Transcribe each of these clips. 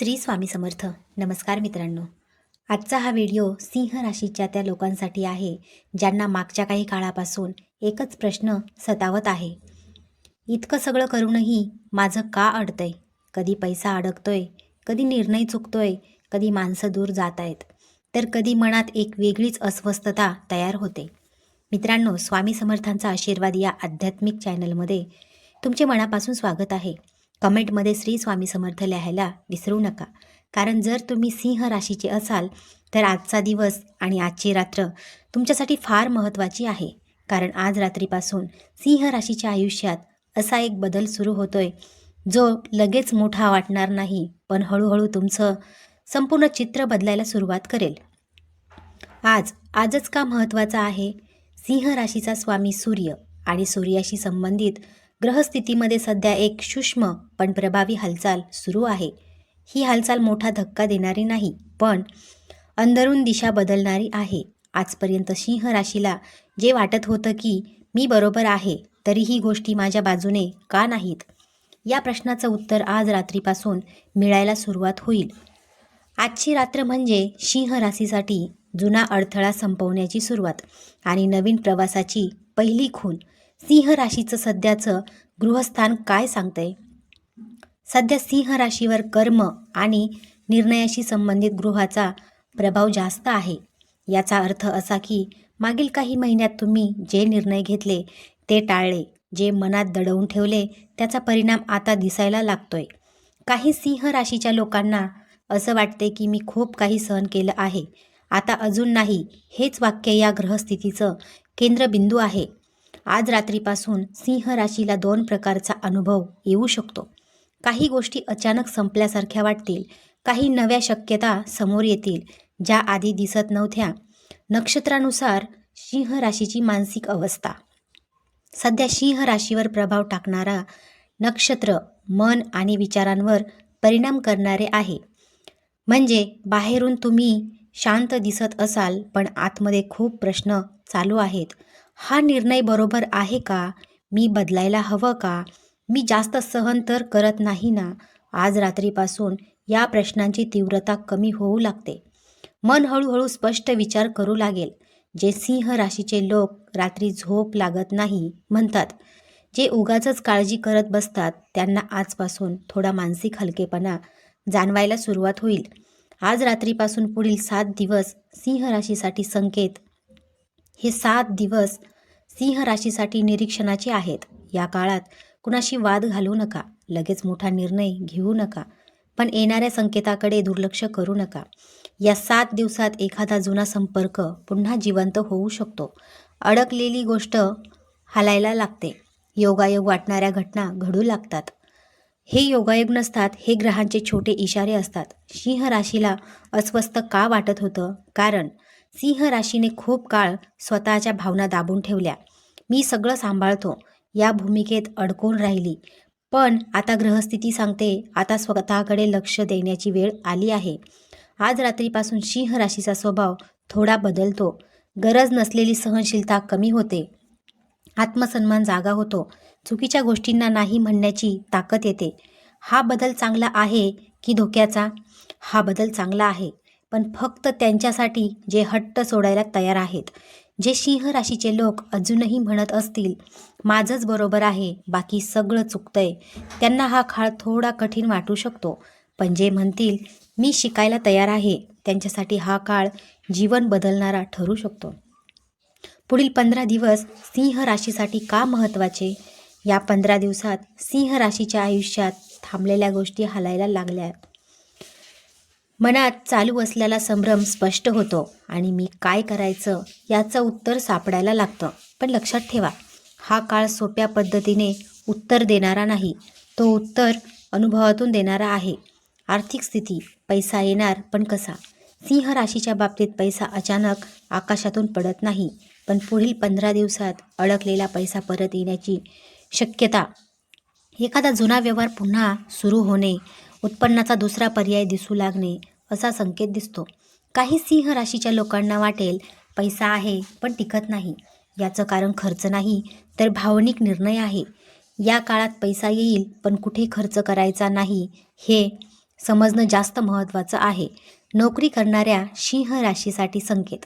श्री स्वामी समर्थ. नमस्कार मित्रांनो. आजचा हा व्हिडिओ सिंह राशीच्या त्या लोकांसाठी आहे ज्यांना मागच्या काही काळापासून एकच प्रश्न सतावत आहे. इतकं सगळं करूनही माझं का अडतंय? कधी पैसा अडकतोय कधी निर्णय चुकतोय कधी माणसं दूर जात आहेत तर कधी मनात एक वेगळीच अस्वस्थता तयार होते. मित्रांनो स्वामी समर्थांचा आशीर्वाद या आध्यात्मिक चॅनलमध्ये तुमचे मनापासून स्वागत आहे. कमेंटमध्ये श्री स्वामी समर्थ लिहायला विसरू नका. कारण जर तुम्ही सिंह राशीचे असाल तर आजचा दिवस आणि आजची रात्र तुमच्यासाठी फार महत्त्वाची आहे. कारण आज रात्रीपासून सिंह राशीच्या आयुष्यात असा एक बदल सुरू होतोय जो लगेच मोठा वाटणार नाही पण हळूहळू तुमचं संपूर्ण चित्र बदलायला सुरुवात करेल. आज आजच का महत्त्वाचा आहे? सिंह राशीचा स्वामी सूर्य आणि सूर्याशी संबंधित ग्रहस्थितीमध्ये सध्या एक सूक्ष्म पण प्रभावी हालचाल सुरू आहे. ही हालचाल मोठा धक्का देणारी नाही पण अंदरून दिशा बदलणारी आहे. आजपर्यंत सिंह राशीला जे वाटत होतं की मी बरोबर आहे तरीही गोष्टी माझ्या बाजूने का नाहीत? या प्रश्नाचं उत्तर आज रात्रीपासून मिळायला सुरुवात होईल. आजची रात्र म्हणजे सिंह राशीसाठी जुना अडथळा संपवण्याची सुरुवात आणि नवीन प्रवासाची पहिली खून सिंह राशीचं सध्याचं गृहस्थान काय सांगतंय? सध्या सिंह राशीवर कर्म आणि निर्णयाशी संबंधित गृहाचा प्रभाव जास्त आहे. याचा अर्थ असा की मागील काही महिन्यात तुम्ही जे निर्णय घेतले ते टाळले जे मनात दडवून ठेवले त्याचा परिणाम आता दिसायला लागतोय. काही सिंह राशीच्या लोकांना असं वाटते की मी खूप काही सहन केलं आहे. आता अजून नाही. हेच वाक्य या ग्रहस्थितीचं केंद्रबिंदू आहे. आज रात्रीपासून सिंह राशीला दोन प्रकारचा अनुभव येऊ शकतो. काही गोष्टी अचानक संपल्यासारख्या वाटतील काही नव्या शक्यता समोर येतील ज्या आधी दिसत नव्हत्या. नक्षत्रानुसार सिंह राशीची मानसिक अवस्था. सध्या सिंह राशीवर प्रभाव टाकणारा नक्षत्र मन आणि विचारांवर परिणाम करणारे आहे. म्हणजे बाहेरून तुम्ही शांत दिसत असाल पण आतमध्ये खूप प्रश्न चालू आहेत. हा निर्णय बरोबर आहे का? मी बदलायला हवं का? मी जास्त सहन तर करत नाही ना? आज रात्रीपासून या प्रश्नांची तीव्रता कमी होऊ लागते. मन हळूहळू स्पष्ट विचार करू लागेल. जे सिंह राशीचे लोक रात्री झोप लागत नाही म्हणतात जे उगाचच काळजी करत बसतात त्यांना आजपासून थोडा मानसिक हलकेपणा जाणवायला सुरुवात होईल. आज रात्रीपासून पुढील सात दिवस सिंह राशीसाठी संकेत. हे सात दिवस सिंह राशीसाठी निरीक्षणाचे आहेत. या काळात कुणाशी वाद घालू नका. लगेच मोठा निर्णय घेऊ नका. पण येणाऱ्या संकेताकडे दुर्लक्ष करू नका. या सात दिवसात एखादा जुना संपर्क पुन्हा जिवंत होऊ शकतो. अडकलेली गोष्ट हालायला लागते. योगायोग वाटणाऱ्या घटना घडू लागतात. हे योगायोग नसतात हे ग्रहांचे छोटे इशारे असतात. सिंह राशीला अस्वस्थ का वाटत होतं? कारण सिंह राशीने खूप काळ स्वतःच्या भावना दाबून ठेवल्या. मी सगळं सांभाळतो. या भूमिकेत अडकून राहिली. पण आता ग्रहस्थिती सांगते आता स्वतःकडे लक्ष देण्याची वेळ आली आहे. आज रात्रीपासून सिंह राशीचा स्वभाव थोडा बदलतो. गरज नसलेली सहनशीलता कमी होते. आत्मसन्मान जागा होतो. चुकीच्या गोष्टींना नाही म्हणण्याची ताकद येते. हा बदल चांगला आहे की धोक्याचा? हा बदल चांगला आहे. पण फक्त त्यांच्यासाठी जे हट्ट सोडायला तयार आहेत. जे सिंह राशीचे लोक अजूनही म्हणत असतील माझंच बरोबर आहे बाकी सगळं चुकतंय. त्यांना हा काळ थोडा कठीण वाटू शकतो. पण जे म्हणतील मी शिकायला तयार आहे त्यांच्यासाठी हा काळ जीवन बदलणारा ठरू शकतो. पुढील पंधरा दिवस सिंह राशीसाठी का महत्त्वाचे? या पंधरा दिवसात सिंह राशीच्या आयुष्यात थांबलेल्या गोष्टी हलायला लागल्या मनात चालू असलेला संभ्रम स्पष्ट होतो आणि मी काय करायचं याचं उत्तर सापडायला लागतं. पण लक्षात ठेवा हा काळ सोप्या पद्धतीने उत्तर देणारा नाही तो उत्तर अनुभवातून देणारा आहे. आर्थिक स्थिती पैसा येणार पण कसा? सिंह राशीच्या बाबतीत पैसा अचानक आकाशातून पडत नाही पण पुढील पंधरा दिवसात अडकलेला पैसा परत येण्याची शक्यता. एखादा जुना व्यवहार पुन्हा सुरू होणे उत्पन्नाचा दुसरा पर्याय दिसू लागणे असा संकेत दिसतो. काही सिंह राशीच्या लोकांना वाटेल पैसा आहे पण टिकत नाही. याचं कारण खर्च नाही तर भावनिक निर्णय आहे. या काळात पैसा येईल पण कुठे खर्च करायचा नाही हे समजणं जास्त महत्त्वाचं आहे. नोकरी करणाऱ्या सिंह राशीसाठी संकेत.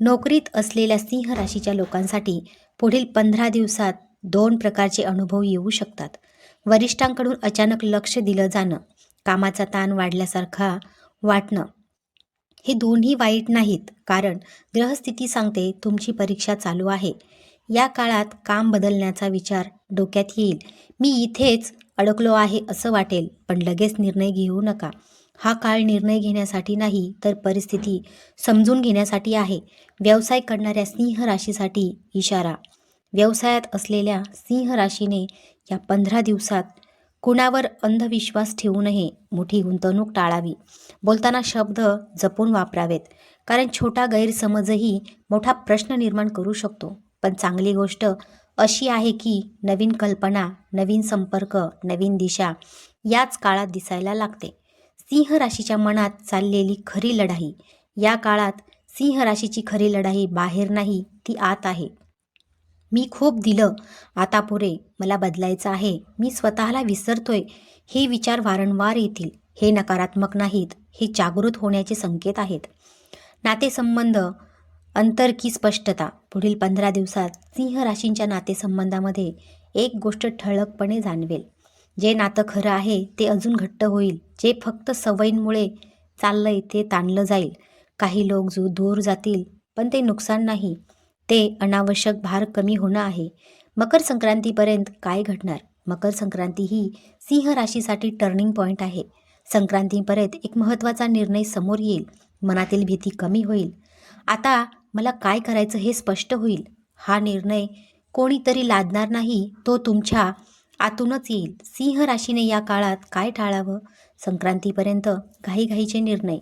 नोकरीत असलेल्या सिंह राशीच्या लोकांसाठी पुढील पंधरा दिवसात दोन प्रकारचे अनुभव येऊ शकतात. वरिष्ठांकडून अचानक लक्ष दिलं जाणं कामाचा ताण वाढल्यासारखा वाटणं. हे दोन्ही वाईट नाहीत कारण ग्रहस्थिती सांगते तुमची परीक्षा चालू आहे. या काळात काम बदलण्याचा विचार डोक्यात येईल. मी इथेच अडकलो आहे असं वाटेल पण लगेच निर्णय घेऊ नका. हा काळ निर्णय घेण्यासाठी नाही तर परिस्थिती समजून घेण्यासाठी आहे. व्यवसाय करणाऱ्या सिंह राशीसाठी इशारा. व्यवसायात असलेल्या सिंह राशीने या पंधरा दिवसात कुणावर अंधविश्वास ठेवू नये मोठी गुंतवणूक टाळावी. बोलताना शब्द जपून वापरावेत कारण छोटा गैरसमजही मोठा प्रश्न निर्माण करू शकतो. पण चांगली गोष्ट अशी आहे की नवीन कल्पना नवीन संपर्क नवीन दिशा याच काळात दिसायला लागते. सिंह राशीच्या मनात चाललेली खरी लढाई या काळात सिंह राशीची खरी लढाई बाहेर नाही ती आत आहे. मी खूप दिलं. आता पुरे मला बदलायचं आहे. मी स्वतःला विसरतोय. हे विचार वारंवार येतील. हे नकारात्मक नाहीत. हे जागृत होण्याचे संकेत आहेत. नातेसंबंध अंतर की स्पष्टता. पुढील पंधरा दिवसात सिंह राशींच्या नातेसंबंधामध्ये एक गोष्ट ठळकपणे जाणवेल. जे नातं खरं आहे ते अजून घट्ट होईल. जे फक्त सवयींमुळे चाललंय ते ताणलं जाईल. काही लोक जो दूर जातील पण ते नुकसान नाही. ते अनावश्यक भार कमी होणं आहे. मकर संक्रांतीपर्यंत काय घडणार? मकर संक्रांती ही सिंह राशीसाठी टर्निंग पॉईंट आहे. संक्रांतीपर्यंत एक महत्त्वाचा निर्णय समोर येईल. मनातील भीती कमी होईल. आता मला काय करायचं हे स्पष्ट होईल. हा निर्णय कोणीतरी लादणार नाही तो तुमच्या आतूनच येईल. सिंह राशीने या काळात काय टाळावं? संक्रांतीपर्यंत घाईघाईचे निर्णय.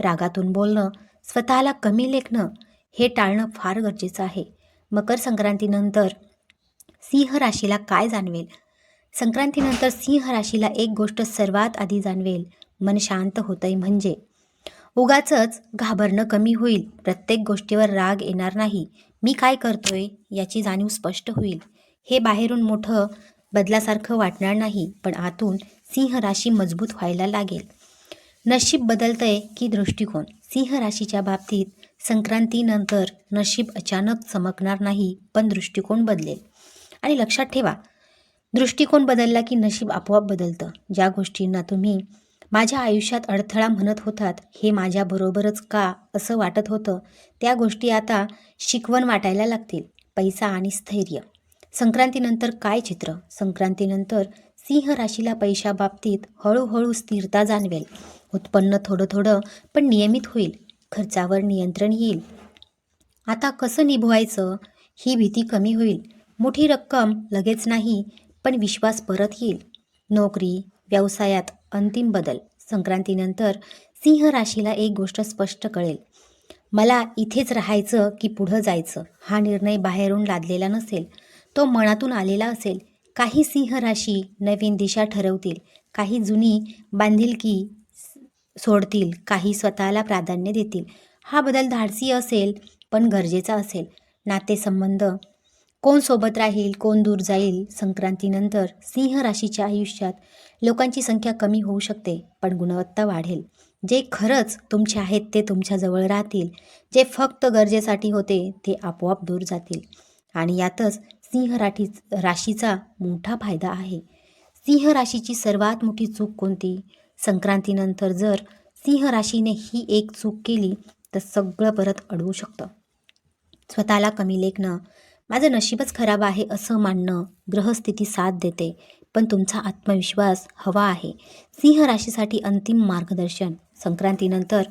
रागातून बोलणं स्वतःला कमी लेखणं हे टाळणं फार गरजेचं आहे. मकर संक्रांतीनंतर सिंह राशीला काय जाणवेल? संक्रांतीनंतर सिंह राशीला एक गोष्ट सर्वात आधी जाणवेल. मन शांत होतंय म्हणजे. उगाचच घाबरणं कमी होईल. प्रत्येक गोष्टीवर राग येणार नाही. मी काय करतोय याची जाणीव स्पष्ट होईल. हे बाहेरून मोठं बदलासारखं वाटणार नाही पण आतून सिंह राशी मजबूत व्हायला लागेल. नशीब बदलतंय की दृष्टिकोन? सिंह राशीच्या बाबतीत संक्रांतीनंतर नशीब अचानक चमकणार नाही पण दृष्टिकोन बदलेल. आणि लक्षात ठेवा दृष्टिकोन बदलला की नशीब आपोआप बदलतं. ज्या गोष्टींना तुम्ही माझ्या आयुष्यात अडथळा म्हणत होतात हे माझ्याबरोबरच का असं वाटत होतं त्या गोष्टी आता शिकवण वाटायला लागतील. पैसा आणि स्थैर्य. संक्रांतीनंतर काय चित्र? संक्रांतीनंतर सिंह राशीला पैशाबाबतीत हळूहळू स्थिरता जाणवेल. उत्पन्न थोडं थोडं पण नियमित होईल. खर्चावर नियंत्रण येईल. आता कसं निभवायचं? ही भीती कमी होईल. मोठी रक्कम लगेच नाही पण विश्वास परत येईल. नोकरी व्यवसायात अंतिम बदल. संक्रांतीनंतर सिंह राशीला एक गोष्ट स्पष्ट कळेल. मला इथेच राहायचं की पुढं जायचं हा निर्णय बाहेरून लादलेला नसेल. तो मनातून आलेला असेल. काही सिंह राशी नवीन दिशा ठरवतील. काही जुनी बांधिलकी सोडतील काही स्वतःला प्राधान्य देतील. हा बदल धाडसी असेल पण गरजेचा असेल. नातेसंबंध. कोण सोबत राहील कोण दूर जाईल संक्रांतीनंतर सिंह राशीच्या आयुष्यात लोकांची संख्या कमी होऊ शकते पण गुणवत्ता वाढेल. जे खरंच तुमचे आहेत ते तुमच्याजवळ राहतील. जे फक्त गरजेसाठी होते ते आपोआप दूर जातील. आणि यातच सिंह राठी राशीचा मोठा फायदा आहे. सिंह राशीची सर्वात मोठी चूक कोणती? संक्रांतीनंतर जर सिंह राशीने ही एक चूक केली तर सगळं परत अडवू शकतं. स्वतःला कमी लेखणं माझं नशीबच खराब आहे असं मानणं ग्रहस्थिती साथ देते पण तुमचा आत्मविश्वास हवा आहे. सिंह राशीसाठी अंतिम मार्गदर्शन. संक्रांतीनंतर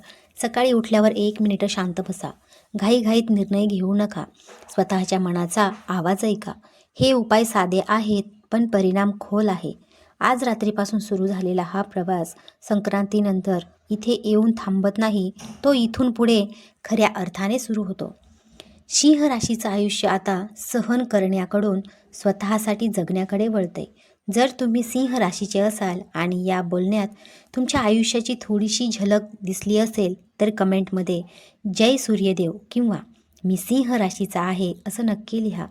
सकाळी उठल्यावर एक मिनिटं शांत बसा. घाईघाईत निर्णय घेऊ नका. स्वतःच्या मनाचा आवाज ऐका. हे उपाय साधे आहेत पण परिणाम खोल आहे. आज रात्रीपासून सुरू झालेला हा प्रवास संक्रांतीनंतर इथे येऊन थांबत नाही तो इथून पुढे खऱ्या अर्थाने सुरू होतो. सिंह राशीचं आयुष्य आता सहन करण्याकडून स्वतःसाठी जगण्याकडे वळते. जर तुम्ही सिंह राशीचे असाल आणि या बोलण्यात तुमच्या आयुष्याची थोडीशी झलक दिसली असेल तर कमेंटमध्ये जय सूर्यदेव किंवा मी सिंह राशीचा आहे असं नक्की लिहा.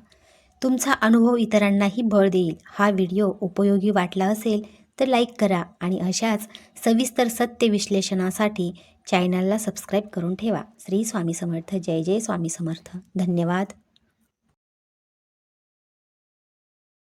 तुमचा अनुभव इतरांनाही बळ देईल. हा व्हिडिओ उपयोगी वाटला असेल तर लाईक करा आणि अशाच सविस्तर सत्य विश्लेषणासाठी चॅनलला सबस्क्राईब करून ठेवा. श्री स्वामी समर्थ. जय जय स्वामी समर्थ. धन्यवाद.